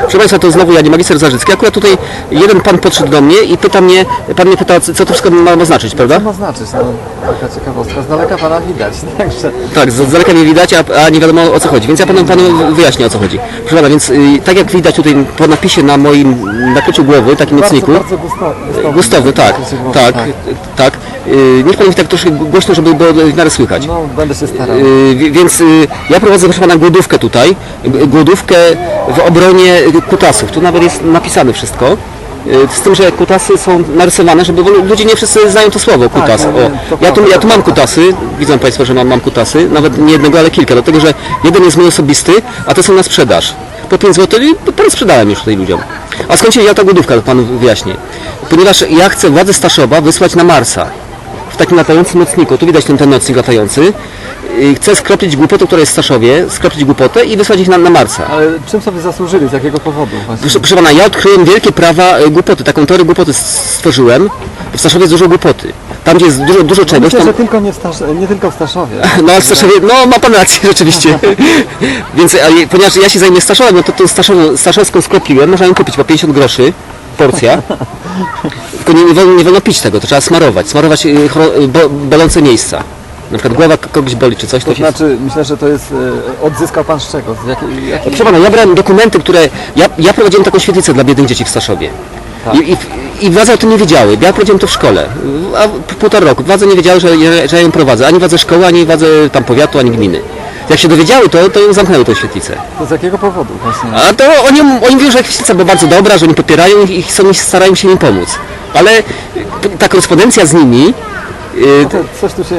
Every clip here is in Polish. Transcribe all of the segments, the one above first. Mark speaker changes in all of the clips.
Speaker 1: Proszę Państwa, to znowu ja, nie magister Zarzycki. Akurat tutaj jeden pan podszedł do mnie i pyta mnie, pan mnie pyta, co to wszystko ma znaczyć, prawda?
Speaker 2: Co ma znaczyć? No, taka ciekawostka. Z daleka pana widać, także...
Speaker 1: Tak, z daleka nie widać, a, a nie wiadomo o co chodzi, więc ja panu, panu wyjaśnię o co chodzi. Proszę pana, więc y, tak jak widać tutaj po napisie na moim nakryciu głowy, takim
Speaker 2: Bardzo,
Speaker 1: nocniku,
Speaker 2: bardzo gusto, gustowy.
Speaker 1: gustowy, tak, tak, tak, y, niech pan mi tak troszkę głośno, żeby było w miarę słychać.
Speaker 2: No, będę się starał.
Speaker 1: Y, wi- Więc y, ja prowadzę, proszę pana, głodówkę tutaj. Głodówkę w obronie kutasów. Tu nawet jest napisane wszystko. Y, Z tym, że kutasy są narysowane, żeby ludzie nie wszyscy znają to słowo kutas.
Speaker 2: no,
Speaker 1: O, ja, tu, ja tu mam kutasy, widzą Państwo, że mam, mam kutasy, nawet nie jednego, ale kilka, dlatego że jeden jest mój osobisty, a te są na sprzedaż. Po 5 zł parę sprzedałem już tutaj ludziom. A skąd się wzięła ta głodówka, to Panu wyjaśnię. Ponieważ ja chcę władze Staszowa wysłać na Marsa w takim latającym nocniku. Tu widać ten, ten nocnik latający. I Chcę skropić głupotę, która jest w Staszowie, skropić głupotę i wysłać ich na, na Marsa.
Speaker 2: Ale czym sobie zasłużyli? Z jakiego powodu? Właśnie?
Speaker 1: Proszę, proszę pana, ja odkryłem wielkie prawa e, głupoty. Taką teorię głupoty stworzyłem. W Staszowie jest dużo głupoty. Tam, gdzie jest dużo, dużo czegoś,
Speaker 2: Myślę,
Speaker 1: tam...
Speaker 2: że tylko nie w, Stasz... nie tylko w Staszowie.
Speaker 1: No, w Staszowie, no ma pan rację, rzeczywiście. Więc a, je- ponieważ ja się zajmuję Staszowem, no to tą Staszową, Staszowską skropiłem, można ją kupić po 50 groszy, porcja. Tylko nie, nie, wolno, nie wolno pić tego, to trzeba smarować, smarować y, choro- bo, bolące miejsca. Na przykład głowa kogoś boli czy coś, to,
Speaker 2: To znaczy, myślę, że to jest... E, odzyskał pan z czego? Z jakiej, jakiej...
Speaker 1: Proszę pana, ja brałem dokumenty, które... Ja, ja prowadziłem taką świetlicę dla biednych dzieci w Staszowie.
Speaker 2: Tak.
Speaker 1: I, i, I władze o tym nie wiedziały. Ja prowadziłem to w szkole. A półtora roku. Władze nie wiedziały, że, że, że ja ją prowadzę. Ani władze szkoły, ani władze tam powiatu, ani gminy. Jak się dowiedziały, to, to zamknęły tę świetlicę.
Speaker 2: To z jakiego powodu właśnie?
Speaker 1: A to oni, oni mówią, że świetlica była bardzo dobra, że oni popierają ich i chcą, starają się im pomóc. Ale y, ta korespondencja z nimi, y,
Speaker 2: To coś tu się...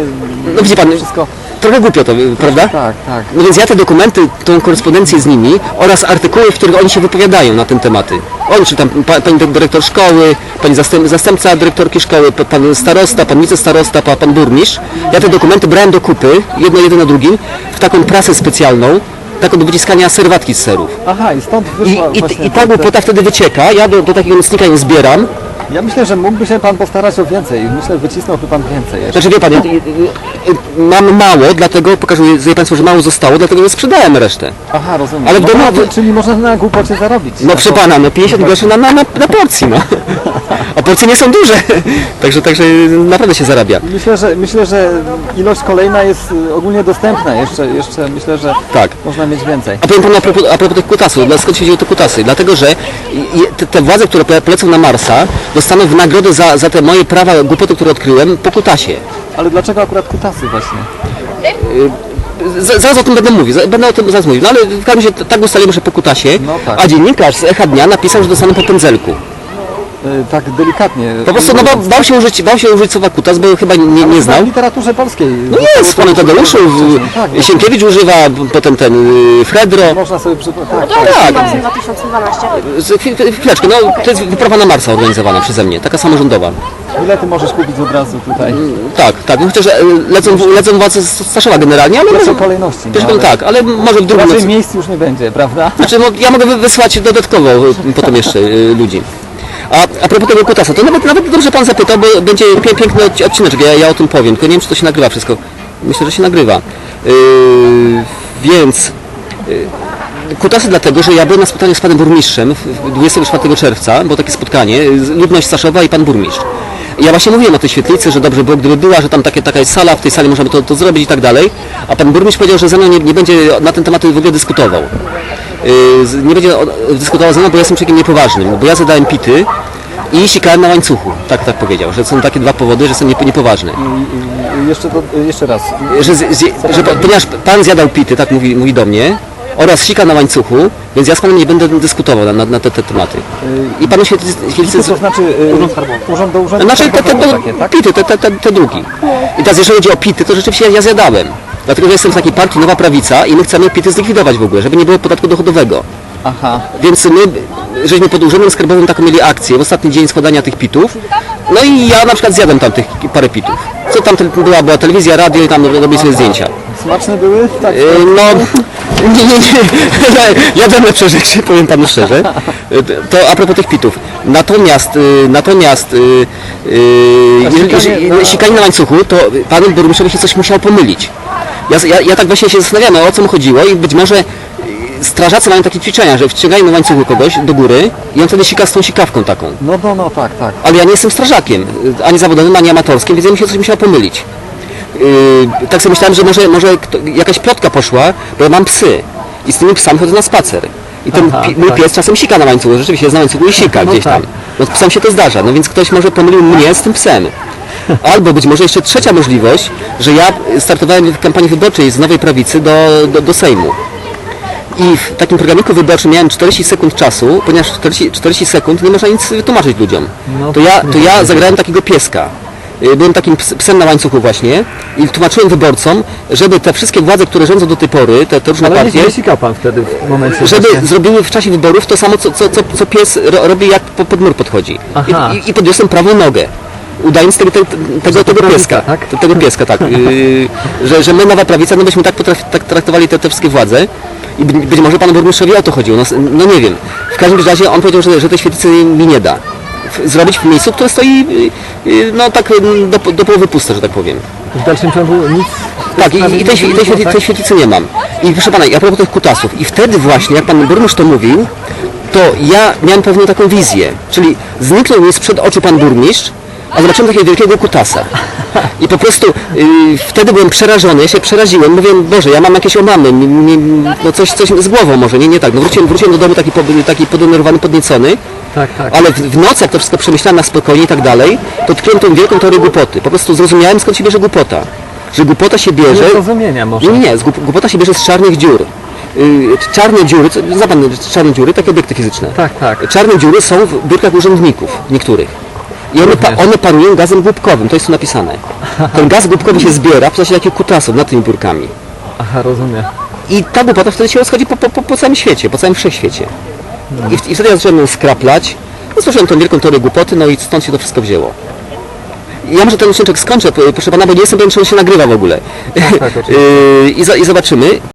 Speaker 1: no widzi pan,
Speaker 2: Wszystko...
Speaker 1: trochę głupio to, prawda?
Speaker 2: Tak, tak.
Speaker 1: No więc ja te dokumenty, tą korespondencję z nimi oraz artykuły, w których oni się wypowiadają na te tematy. Oni, czy tam pa, pani dyrektor szkoły, pani zastęp, zastępca dyrektorki szkoły, pa- pan starosta, pan wicestarosta, pa, pan burmistrz. Ja te dokumenty brałem do kupy, jedno jedno na drugim, w taką prasę specjalną, taką do wyciskania serwatki z serów.
Speaker 2: Aha, i stąd
Speaker 1: I,
Speaker 2: wyszła
Speaker 1: i, i ta głupota wtedy wycieka, ja do, do takiego nocnika ją zbieram.
Speaker 2: Ja myślę, że mógłby się pan postarać o więcej. Myślę, że wycisnąłby pan więcej jeszcze.
Speaker 1: Znaczy wie pan, mam mało, dlatego pokazuję Państwu, że mało zostało, dlatego sprzedałem resztę.
Speaker 2: Aha, rozumiem.
Speaker 1: Ale w
Speaker 2: no,
Speaker 1: domu-
Speaker 2: czyli można na głupocie zarobić.
Speaker 1: No proszę pana, no 50 groszy na, na, na, na porcji, no. A porcje nie są duże, także, także naprawdę się zarabia.
Speaker 2: Myślę, że myślę, że ilość kolejna jest y, ogólnie dostępna. Jeszcze, jeszcze myślę, że
Speaker 1: Tak.
Speaker 2: można mieć więcej.
Speaker 1: A powiem panu a propos, a propos tych kutasów, skąd się wzięły te kutasy? Dlatego, że te, te władze, które pole- polecą na Marsa, dostaną w nagrodę za, za te moje prawa, głupoty, które odkryłem, po kutasie.
Speaker 2: Ale dlaczego akurat kutasy właśnie?
Speaker 1: Z, zaraz o tym będę mówił, będę o tym zaraz mówił, no ale w każdym razie tak ustalimy, że po kutasie,
Speaker 2: No tak.
Speaker 1: a dziennikarz z Echa Dnia napisał, że dostaną po pędzelku.
Speaker 2: Y, tak delikatnie.
Speaker 1: Po prostu no, bał, bał, się użyć, bał się użyć słowa kutas, bo chyba nie, nie znał.
Speaker 2: W literaturze polskiej.
Speaker 1: No jest, pan Tadeuszu,
Speaker 2: Tak,
Speaker 1: Sienkiewicz używa, potem ten y, Fredro.
Speaker 2: można sobie przypomnieć. Tak,
Speaker 3: To
Speaker 2: tak.
Speaker 3: jest
Speaker 1: tak.
Speaker 3: Marcin 2012.
Speaker 1: Z- chwil- Chwileczkę, no to jest wyprawa na Marsa organizowana przeze mnie, taka samorządowa.
Speaker 2: Ile ty możesz kupić od razu tutaj?
Speaker 1: Tak, tak, no chociaż e, lecą, lecą władze z Staszowa generalnie, ale
Speaker 2: pierwszej kolejności. no, ale
Speaker 1: tak, ale może w drugim
Speaker 2: Raczej miejsc już nie będzie, prawda?
Speaker 1: Znaczy, no, ja mogę wy- wysłać dodatkowo y, potem jeszcze y, ludzi. A, a propos tego kutasa, to nawet, nawet dobrze pan zapytał, bo będzie pie, piękny odci- odcineczek, ja, ja o tym powiem, tylko nie wiem, czy to się nagrywa wszystko. Myślę, że się nagrywa. Yy, więc yy, kutasy dlatego, że ja byłem na spotkaniu z panem burmistrzem w- w 24 czerwca, było takie spotkanie, ludność Staszowa i pan burmistrz. Ja właśnie mówiłem o tej świetlicy, że dobrze było, gdyby była, że tam takie, taka jest sala, w tej sali można by to, to zrobić i tak dalej. A pan burmistrz powiedział, że ze mną nie, nie będzie na ten temat w ogóle dyskutował. Yy, z- nie będzie dyskutował ze mną, bo ja jestem człowiekiem niepoważnym, bo ja zadałem pity i sikałem na łańcuchu. Tak, tak powiedział, że są takie dwa powody, że jestem niepo- niepoważny.
Speaker 2: Jeszcze, to, jeszcze raz.
Speaker 1: Że, z, zje- że po- ponieważ pan zjadał pity, tak mówi, mówi do mnie, oraz sika na łańcuchu, więc ja z panem nie będę dyskutował na, na, na te, te tematy. I panu świetlicy... świetlicy
Speaker 2: To znaczy y, urząd skarbowy. Urząd do urzędu
Speaker 1: znaczy te, te, te,
Speaker 2: takie, tak?
Speaker 1: pity, te, te, te, te drugi. I teraz jeżeli chodzi o pity, to rzeczywiście ja zjadałem. Dlatego, że jestem z takiej partii Nowa Prawica i my chcemy pity zlikwidować w ogóle, żeby nie było podatku dochodowego.
Speaker 2: Aha.
Speaker 1: Więc my, żeśmy pod Urzędem Skarbowym taką mieli akcję w ostatni dzień składania tych pitów. No i ja na przykład zjadłem tam tych parę pitów. Co tam te- była, była telewizja, radio i tam robię sobie zdjęcia.
Speaker 2: Smaczne były? Tak.
Speaker 1: E, No, nie, nie, nie. Jadłem lepsze rzeczy, powiem panu szczerze. E, To a propos tych pitów. Natomiast, y, natomiast, y, y, jeżeli,
Speaker 2: na-
Speaker 1: sikanie na łańcuchu, to panu burmistrzowi się coś musiało pomylić. Ja, ja, ja tak właśnie się zastanawiałem, o co mu chodziło i być może y, strażacy mają takie ćwiczenia, że wciągają na łańcuchu kogoś do góry i on wtedy sika z tą sikawką taką.
Speaker 2: No, no, no, tak, tak.
Speaker 1: Ale ja nie jestem strażakiem, y, ani zawodowym, ani amatorskim, więc ja mi się coś musiało pomylić. Yy, tak sobie myślałem, że może, może kto, jakaś plotka poszła, bo ja mam psy i z tymi psami chodzę na spacer. I ten
Speaker 2: Aha,
Speaker 1: mój
Speaker 2: tak.
Speaker 1: pies czasem sika na łańcuchu, rzeczywiście jest na łańcuchu i sika
Speaker 2: No
Speaker 1: gdzieś
Speaker 2: tak.
Speaker 1: tam. No z psem się to zdarza, no więc ktoś może pomylił mnie z tym psem. Albo być może jeszcze trzecia możliwość, że ja startowałem w kampanii wyborczej z Nowej Prawicy do, do, do Sejmu. I w takim programiku wyborczym miałem 40 sekund czasu, ponieważ 40, 40 sekund nie można nic wytłumaczyć ludziom.
Speaker 2: No
Speaker 1: to ja,
Speaker 2: tak,
Speaker 1: to ja zagrałem takiego pieska. Y, Byłem takim ps- psem na łańcuchu właśnie i tłumaczyłem wyborcom, żeby te wszystkie władze, które rządzą do tej pory, te, te różne
Speaker 2: Ale
Speaker 1: partie,
Speaker 2: nie pan wtedy w momencie
Speaker 1: żeby
Speaker 2: właśnie-
Speaker 1: zrobiły w czasie wyborów to samo, co, co, co, co pies ro, robi, jak po, pod mur podchodzi.
Speaker 2: Aha.
Speaker 1: I, i, I podniosłem prawą nogę. Udając tego, tego, tego, tego
Speaker 2: prawica,
Speaker 1: pieska,
Speaker 2: tak?
Speaker 1: te- tego pieska, tak, yy, że, że my nowa prawica, no byśmy tak, potraf, tak traktowali te, te wszystkie władze i być, może panu burmistrzowi o to chodziło, no, no nie wiem. W każdym razie on powiedział, że, że tej świetlicy mi nie da. Zrobić w miejscu, które stoi, yy, yy, no tak yy, do, do połowy puste, że tak powiem.
Speaker 2: w dalszym ciągu nic...
Speaker 1: Tak, i, i tej, i tej, świetli, tej świetlicy nie mam. I proszę pana, i a propos tych kutasów, i wtedy właśnie, jak pan burmistrz to mówił, to ja miałem pewną taką wizję, czyli zniknął mi sprzed oczu pan burmistrz, a zobaczyłem takiego wielkiego kutasa. I po prostu y, wtedy byłem przerażony, ja się przeraziłem, mówię, Boże, ja mam jakieś omamy, no coś, coś z głową może, nie, nie tak. No wróciłem, wróciłem do domu taki, taki podenerwowany, podniecony,
Speaker 2: Tak, tak.
Speaker 1: ale w, w nocy, jak to wszystko przemyślałem na spokojnie i tak dalej, to odkryłem tą wielką teorię głupoty. Po prostu zrozumiałem, skąd się bierze głupota. Że głupota się bierze...
Speaker 2: Niezrozumienia może.
Speaker 1: Nie, nie, z głup- głupota się bierze z czarnych dziur. Yy, czarne dziury, zna pan czarne dziury, takie obiekty fizyczne.
Speaker 2: Tak, tak.
Speaker 1: Czarne dziury są w biurkach urzędników niektórych. I one, pa, one parują gazem głupkowym, to jest tu napisane. Ten gaz głupkowy się zbiera w postaci takich kutasów nad tymi biurkami.
Speaker 2: Aha, rozumiem.
Speaker 1: I ta głupota wtedy się rozchodzi po, po, po, po całym świecie, po całym wszechświecie. I, I wtedy ja zacząłem ją skraplać, no stworzyłem tą wielką teorię głupoty, no i stąd się to wszystko wzięło. Ja może ten odcinek skończę, proszę pana, bo nie jestem pewien, czy on się nagrywa w ogóle.
Speaker 2: tak.
Speaker 1: Yy, I, za, I zobaczymy.